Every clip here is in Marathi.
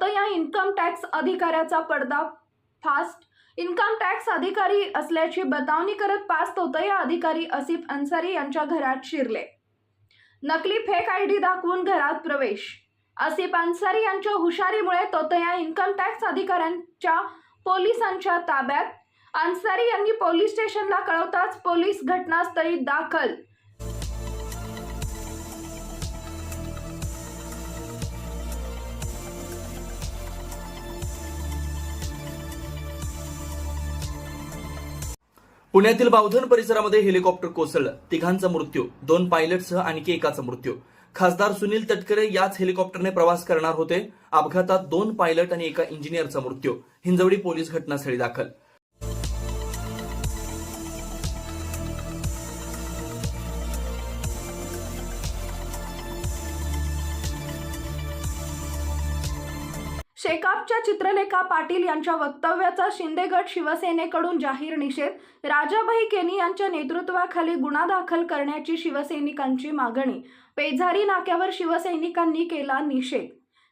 तोतया इन्कम टॅक्स अधिकाऱ्याचा पडदा फास्ट इन्कम टॅक्स अधिकारी असल्याची बतावणी करत पाच तोतया अधिकारी असिफ अन्सारी यांच्या घरात शिरले. नकली फेक आय डी दाखवून घरात प्रवेश. असिफ अन्सारी यांच्या हुशारीमुळे तोतया इन्कम टॅक्स अधिकाऱ्यांच्या पोलिसांच्या ताब्यात. अन्सारी यांनी पोलीस स्टेशनला कळवताच पोलीस घटनास्थळी दाखल. पुण्यातील बावधन परिसरामध्ये हेलिकॉप्टर कोसळलं. तिघांचा मृत्यू दोन पायलटसह आणखी एकाचा मृत्यू. खासदार सुनील तटकरे याच हेलिकॉप्टरने प्रवास करणार होते. अपघातात दोन पायलट आणि एका इंजिनियरचा मृत्यू. हिंजवडी पोलीस घटनास्थळी दाखल. शेकापच्या चित्रलेखा पाटील यांच्या वक्तव्याचा शिंदेगड शिवसेनेकडून जाहीर निषेध राजाभाई केनी यांच्या नेतृत्वाखाली गुन्हा दाखल करण्याची शिवसैनिकांची मागणी. पेझारी नाक्यावर शिवसैनिकांनी केला निषेध.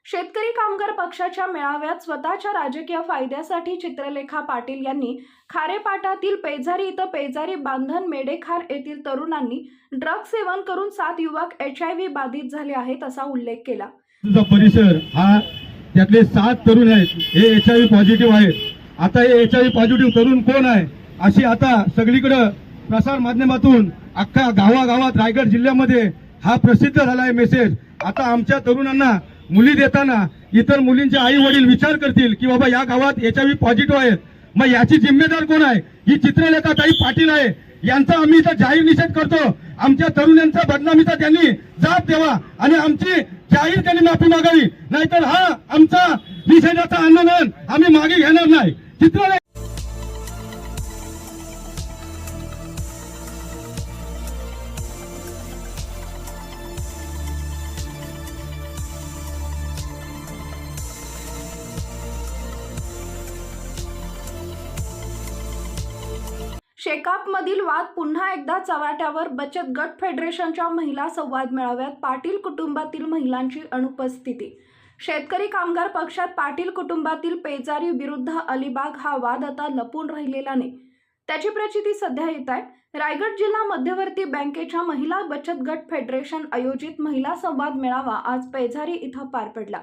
शेतकरी कामगार पक्षाच्या मेळाव्यात स्वतःच्या राजकीय फायद्यासाठी चित्रलेखा पाटील यांनी खारेपाटातील पेझारी इथं पेझारी बांधन मेडेखार येथील तरुणांनी ड्रग सेवन करून सात युवक एच आय व्ही बाधित झाले आहेत असा उल्लेख केला. तुझा परिसर हा त्यातले सात तरुण आहेत. हे एच आय व्ही पॉझिटिव्ह आहेत. आता हे एच आय व्ही पॉझिटिव्ह तरुण कोण आहे? अशी आता सगळीकडं प्रसार माध्यमातून अख्खा गावागावात रायगड जिल्ह्यामध्ये हा प्रसिद्ध झाला आहे मेसेज आता आमच्या तरुणांना मुली देताना इतर मुलींचे आई वडील विचार करतील की बाबा या गावात एच आय व्ही पॉझिटिव्ह आहेत. मग याची जिम्मेदार कोण आहे? ही चित्रलेखा ताई पाटील आहे. यांचा आम्ही इथं जाहीर निषेध करतो. आमच्या तरुणांचा बदनामीचा त्यांनी जाब द्यावा आणि आमची जाहीर त्यांनी माफी मागावी. नाहीतर हा आमचा निषेधाचा आंदोलन आम्ही मागे घेणार नाही. चित्रलेखा शेकापमधील वाद पुन्हा एकदा चव्हाट्यावर बचत गट फेडरेशनच्या महिला संवाद मेळाव्यात पाटील कुटुंबातील महिलांची अनुपस्थिती. शेतकरी कामगार पक्षात पाटील कुटुंबातील पेजारी विरुद्ध अलिबाग हा वाद आता लपून राहिलेला नाही. त्याची प्रचिती सध्या येत आहे. रायगड जिल्हा मध्यवर्ती बँकेच्या महिला बचत गट फेडरेशन आयोजित महिला संवाद मेळावा आज पेझारी इथं पार पडला.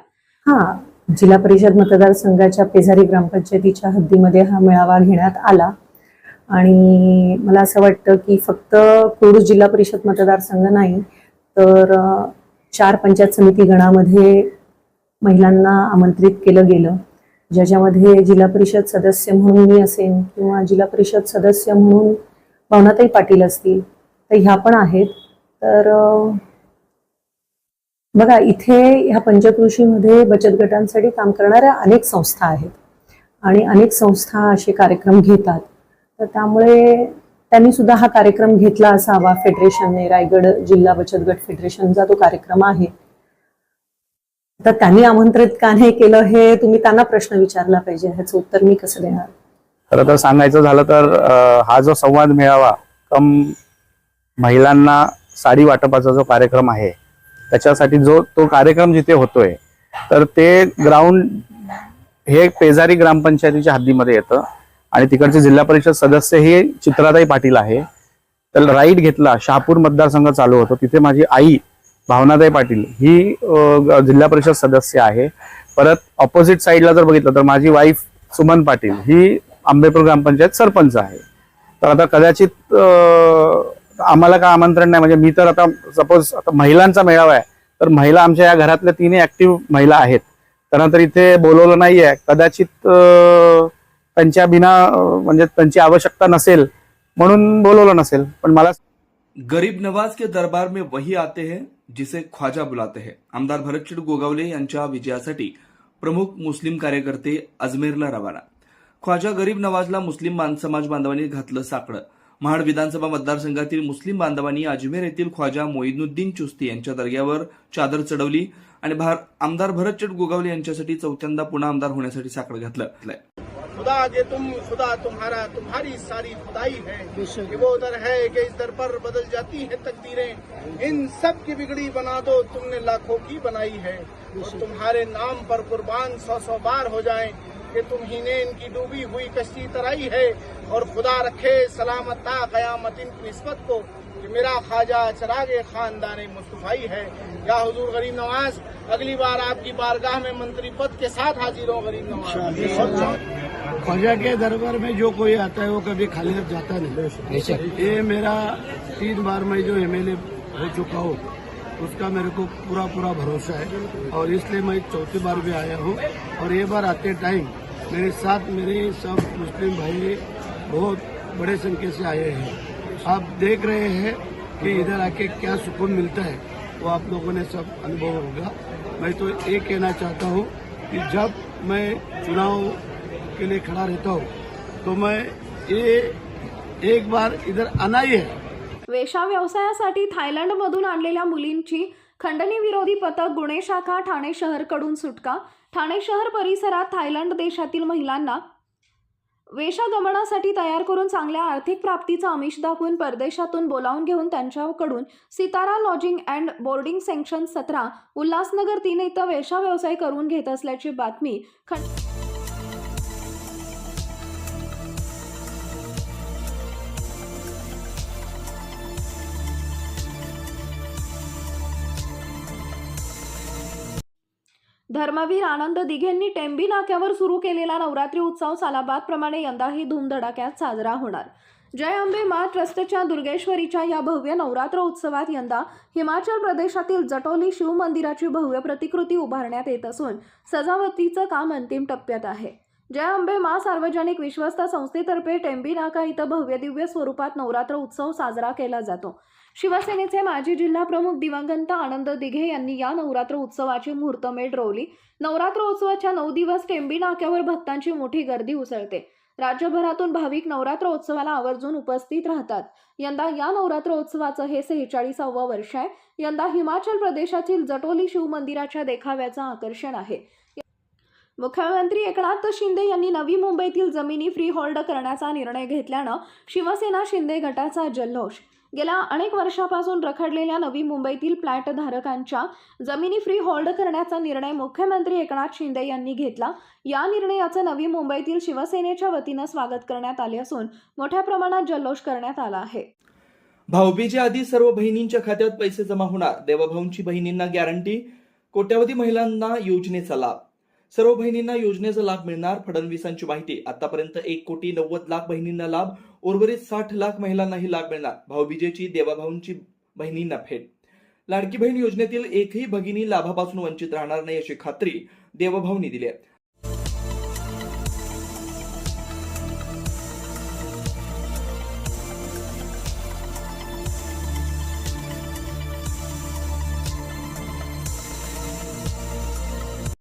हा जिल्हा परिषद मतदारसंघाच्या पेझारी ग्रामपंचायतीच्या हद्दीमध्ये हा मेळावा घेण्यात आला. आणि मला असं वाटतं की फक्त कोरूस जिल्हा परिषद मतदारसंघ नाही तर चार पंचायत समिती गणामध्ये महिलांना आमंत्रित केलं गेलं. ज्याच्यामध्ये जिल्हा परिषद सदस्य म्हणून मी असेन किंवा जिल्हा परिषद सदस्य म्हणून भावनाताई पाटील असतील तर ह्या पण आहेत. तर बघा इथे ह्या पंचकृषीमध्ये बचत गटांसाठी काम करणाऱ्या अनेक संस्था आहेत. आणि अनेक संस्था असे कार्यक्रम घेतात. तर त्यामुळे त्यांनी सुद्धा हा कार्यक्रम घेतला असावा. फेडरेशनने रायगड जिल्हा बचत गट फेडरेशनचा तो कार्यक्रम आहे. तर त्यांनी आमंत्रित का नाही केलं हे तुम्ही त्यांना प्रश्न विचारला पाहिजे. ह्याचं उत्तर मी कसं देणार? खरं तर सांगायचं झालं तर हा जो संवाद मेळावा कम महिलांना साडी वाटपाचा जो कार्यक्रम आहे त्याच्यासाठी जो तो कार्यक्रम जिथे होतोय तर ते ग्राउंड हे पेजारी ग्रामपंचायतीच्या हद्दीमध्ये येतं. आणि तिकडचे जिल्हा परिषद सदस्य हे चित्राताई पाटील आहे. तर राईट घेतला शहापूर मतदारसंघ चालू होतो. तिथे माझी आई भावनाताई पाटील ही जिल्हा परिषद सदस्य आहे. परत ऑपोजिट साईडला जर बघितलं तर माझी वाईफ सुमन पाटील ही आंबेपूर ग्रामपंचायत सरपंच आहे. तर आता कदाचित आम्हाला काय आमंत्रण नाही. म्हणजे मी तर आता सपोज आता महिलांचा मेळावा आहे. तर महिला आमच्या या घरातल्या तिन्ही ऍक्टिव्ह महिला आहेत. त्यांना तर इथे बोलवलं नाहीये. कदाचित त्यांच्या बिना म्हणजे त्यांची आवश्यकता नसेल म्हणून बोलवलं नसेल. पण मला गरीब नवाज के दरबार में वही आते हैं जिसे ख्वाजा बुलाते हैं. आमदार भरतचिड गोगावले यांच्या विजयासाठी प्रमुख मुस्लिम कार्यकर्ते अजमेरला रवाना. ख्वाजा गरीब नवाजला मुस्लिम समाज बांधवांनी घातलं साकडं. महाड विधानसभा मतदारसंघातील मुस्लिम बांधवांनी अजमेर येथील ख्वाजा मोईनुद्दीन चुस्ती यांच्या दर्ग्यावर चादर चढवली आणि भार आमदार भरतचंद गोगावले यांच्यासाठी चौथ्यांदा पुन्हा आमदार होण्यासाठी साकडं घातलं. खुदा जे तुम खुदा तुम्हारा तुम्हारी सारी खुदाई है। कि वो दर है कि इस दर पर बदल जाती है तकदीरें। इन सब की बिगड़ी बना दो तुमने लाखों की बनाई है। और तुम्हारे नाम पर कुर्बान सौ सौ बार हो जाए कि तुम ही ने इनकी डूबी हुई कश्ती तराई है। और खुदा रखे सलामता कयामत इन की निस्बत को कि मेरा ख्वाजा चरागे खानदान मुस्तफ़ाई है। या हजूर गरीब नवाज़ अगली बार आपकी बारगाह में मंत्री पद के साथ हाजिर हो गरीब नवाज़। ख्वाजा के दरबार में जो कोई आता है वो कभी खाली हाथ जाता नहीं। ये मेरा तीन बार मैं जो एमएलए हो चुका हूँ उसका मेरे को पूरा पूरा भरोसा है और इसलिए मैं चौथी बार भी आया हूँ और ये बार आते टाइम मेरे साथ मेरे सब मुस्लिम भाई बहुत बड़े संख्या से आए हैं। आप देख रहे हैं कि इधर आके क्या सुकून मिलता है वो आप लोगों ने सब अनुभव होगा। मैं तो ये कहना चाहता हूँ कि जब मैं चुनाव के लिए खड़ा रहता हूँ। तो मैं ये एक बार इधर आना ही है। वेशा व्यवसायासाठी थायलंडमधून आणलेल्या मुलींची खंडणी विरोधी पथक गुन्हे शाखा ठाणे शहरकडून सुटका. ठाणे शहर परिसरात थायलंड देशातील महिलांना वेशागमनासाठी तयार करून चांगल्या आर्थिक प्राप्तीचा आमिष दाखवून परदेशातून बोलावून घेऊन त्यांच्याकडून Sitara lodging and boarding sanction सतरा उल्हासनगर तीन इथं वेशा व्यवसाय करून घेत असल्याची बातमी खंड धर्मवीर आनंद दिघेंनी टेंबी नाक्यावर सुरू केलेला नवरात्री उत्सव सालाबादप्रमाणे यंदाही धूमधडाक्यात साजरा होणार. जय अंबे मा ट्रस्टच्या दुर्गेश्वरीच्या या भव्य नवरात्र उत्सवात यंदा हिमाचल प्रदेशातील जटोली शिव मंदिराची भव्य प्रतिकृती उभारण्यात येत असून सजावटीचं काम अंतिम टप्प्यात आहे. जय अंबे मा सार्वजनिक विश्वस्त संस्थेतर्फे टेंबी नाका इथं भव्य दिव्य स्वरूपात नवरात्र उत्सव साजरा केला जातो. शिवसेनेचे माजी जिल्हाप्रमुख दिवंगत आनंद दिघे यांनी या नवरात्र उत्सवाची मुहूर्तमेढ रोवली. नवरात्र उत्सवाच्या नऊ दिवस टेंबी नाक्यावर भक्तांची मोठी गर्दी उसळते. राज्यभरातून भाविक नवरात्र उत्सवाला आवर्जून उपस्थित राहतात. यंदा या नवरात्र उत्सवाचं हे सेहेचाळीसावं वर्ष आहे. यंदा हिमाचल प्रदेशातील जटोली शिव मंदिराच्या देखाव्याचं आकर्षण आहे. मुख्यमंत्री एकनाथ शिंदे यांनी नवी मुंबईतील जमिनी फ्री होल्ड करण्याचा निर्णय घेतल्यानं शिवसेना शिंदे गटाचा जल्लोष गेल्या अनेक वर्षापासून रखडलेल्या नवी मुंबईतील फ्लॅट धारकांच्या जमिनी फ्री होल्ड करण्याचा निर्णय मुख्यमंत्री एकनाथ शिंदे यांनी घेतला. या निर्णयाचं नवी मुंबईतील शिवसेनेच्या वतीनं स्वागत करण्यात आले असून मोठ्या प्रमाणात जल्लोष करण्यात आला आहे. भाऊबीजे आधी सर्व बहिणींच्या खात्यात पैसे जमा होणार. देवभाऊंची बहिणींना गॅरंटी कोट्यावधी महिलांना योजनेचा लाभ. सर्व बहिणींना योजनेचा लाभ मिळणार. फडणवीसांची माहिती आतापर्यंत एक कोटी नव्वद लाख बहिणींना लाभ उर्वरित साठ लाख महिलांनाही लाभ मिळणार. भाऊबीजेची देवाभाऊंची बहिणींना फेट लाडकी बहीण योजनेतील एकही भगिनी लाभापासून वंचित राहणार नाही अशी खात्री देवभाऊंनी दिली आहे.